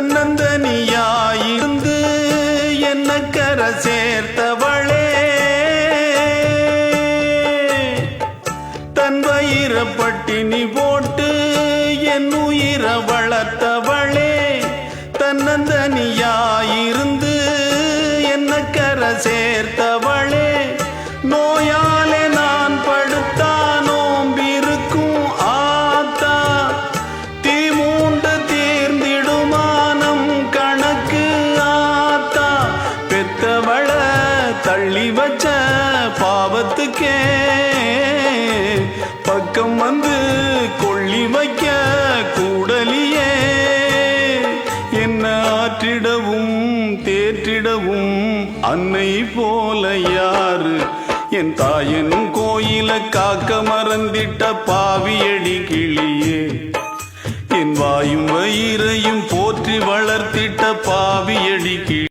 நந்தனியாயிருந்து என்ன கர சேர்த்தவளே. தன் வயிற பட்டினி போட்டு என் உயிர வளர்த்தவளே. தன்னந்தனியாயிருந்து தள்ளி வச்ச பாவத்துக்கே பக்கம் வந்து கொள்ளி வைக்க கூடலியே. என்ன ஆற்றிடவும் தேற்றிடவும் அன்னை போல யாரு? என் தாயன் கோயில காக்க மறந்திட்ட பாவியடி கிளியே. என் வாயும் வயிறையும் போற்றி வளர்த்திட்ட பாவியடி கிளி